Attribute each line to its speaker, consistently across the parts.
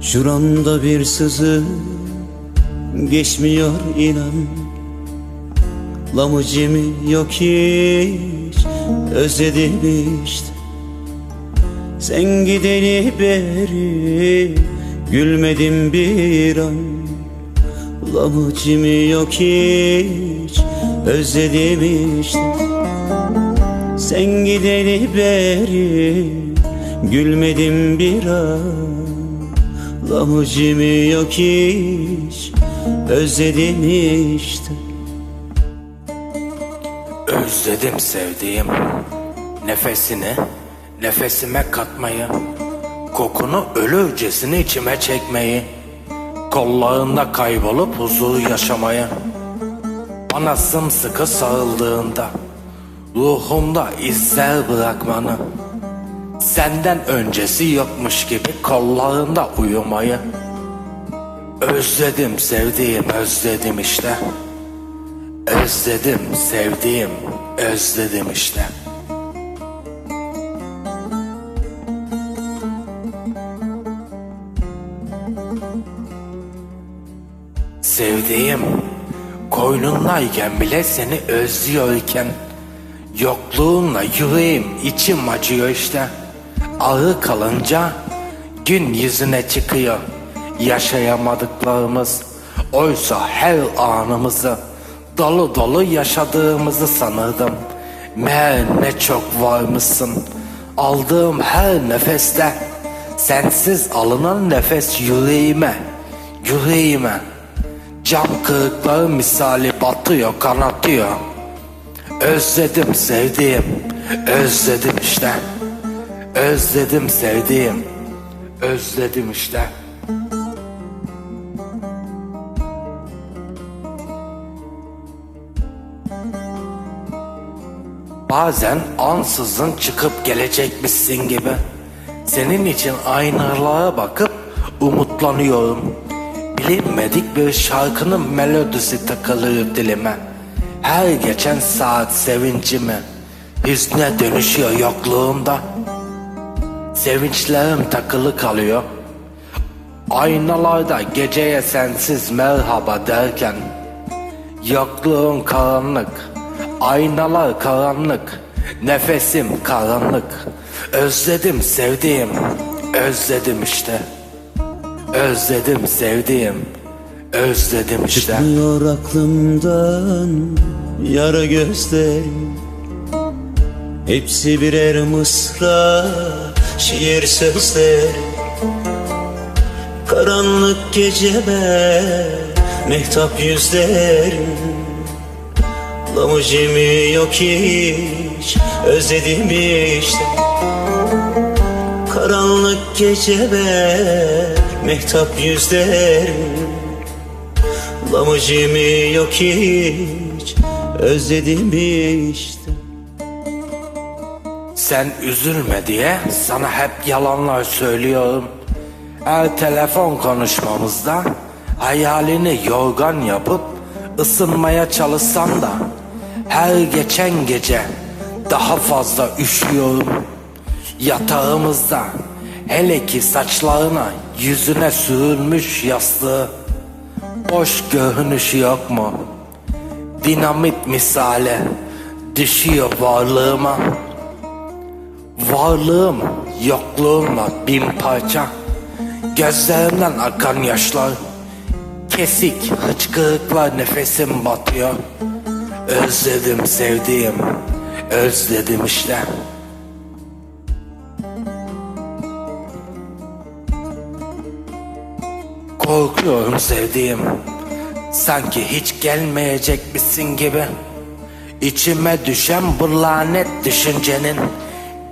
Speaker 1: Şuramda bir sızı geçmiyor inan. Lamucimi yok hiç özledim işte. Sen gideni beri gülmedim bir an. Lamucimi yok hiç özledim işte. Sen gideni beri gülmedim bir an Lamucimi yok hiç özledim işte.
Speaker 2: Özledim sevdiğim Nefesini nefesime katmayı Kokunu ölürcesini içime çekmeyi Kollarında kaybolup huzur yaşamayı. Bana sımsıkı sarıldığında Ruhumda izler bırakmanı Senden öncesi yokmuş gibi kollarında uyumayı. Özledim sevdiğim özledim işte. Özledim sevdiğim özledim işte. Sevdiğim koynundayken bile seni özlüyorken Yokluğunla yüreğim içim acıyor işte Ağır kalınca gün yüzüne çıkıyor. Yaşayamadıklarımız Oysa her anımızı Dolu dolu yaşadığımızı sanırdım. Meğer ne çok varmışsın. Aldığım her nefeste Sensiz alınan nefes yüreğime Yüreğime. Cam kırıkları misali batıyor kanatıyor. Özledim sevdiğim Özledim işte Özledim sevdiğim Özledim işte. Bazen ansızın çıkıp gelecekmişsin gibi. Senin için aynalara bakıp umutlanıyorum. Bilinmedik bir şarkının melodisi takılıyor dilime. Her geçen saat sevincimi Hüzne dönüşüyor yokluğumda Sevinçlerim takılı kalıyor. Aynalarda geceye sensiz merhaba derken Yokluğun karanlık Aynalar karanlık Nefesim karanlık. Özledim sevdiğim Özledim işte. Özledim sevdiğim Özledim işte.
Speaker 1: Çıkmıyor aklımdan yara gözlerim Hepsi birer mısra şiir sözleri Karanlık geceme mehtap yüzlerim Lamucimi yok hiç özledim işte. Karanlık geceme mehtap yüzlerim Lamucimi yok hiç özledim işte
Speaker 2: Sen üzülme diye sana hep yalanlar söylüyorum Her telefon konuşmamızda hayalini yorgan yapıp ısınmaya çalışsam da her geçen gece daha fazla üşüyorum. Yatağımızda hele ki saçlarına yüzüne sürülmüş yastığı boş görünüşü yok mu? Dinamit misali düşüyor varlığıma. Varlığım yokluğumla bin parça. Gözlerimden akan yaşlar. Kesik hıçkırıklar nefesim batıyor. Özledim sevdiğim Özledim işte. Korkuyorum sevdiğim. Sanki hiç gelmeyecekmişsin gibi. İçime düşen bu lanet düşüncenin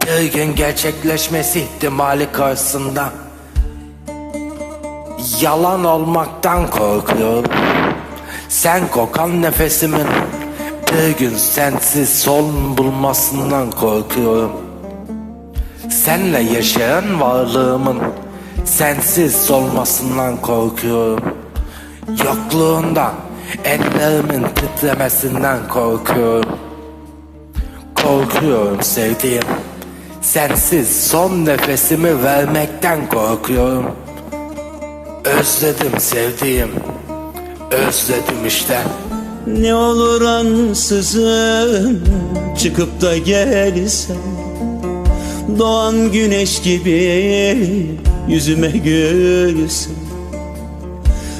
Speaker 2: Gün gerçekleşmesi ihtimali karşısında Yalan olmaktan korkuyorum. Sen kokan nefesimin Bir gün sensiz son bulmasından korkuyorum. Senle yaşayan varlığımın Sensiz solmasından korkuyorum. Yokluğunda ellerimin titremesinden korkuyorum. Korkuyorum sevdiğim Sensiz son nefesimi vermekten korkuyorum. Özledim sevdiğim Özledim işte.
Speaker 1: Ne olur ansızın çıkıp da gelsen. Doğan güneş gibi yüzüme gülsen.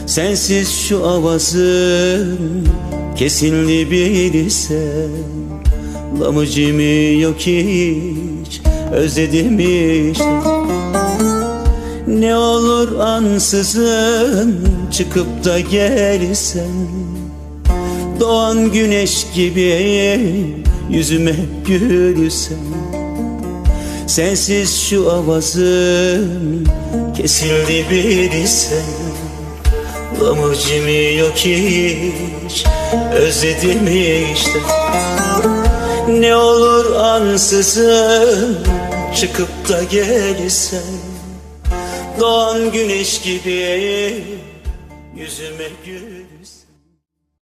Speaker 1: Sensiz şu avazın kesildi bilsen. Lamıcımı yok hiç özledim işte. Ne olur ansızın çıkıp da gelsen. Doğan güneş gibi yüzüme gülsen. Sensiz şu avazım kesildi bilsen Lamıcımı yok hiç özledim işte Ne olur ansızın çıkıp da gelsen. Doğan güneş gibi yüzüme gülsen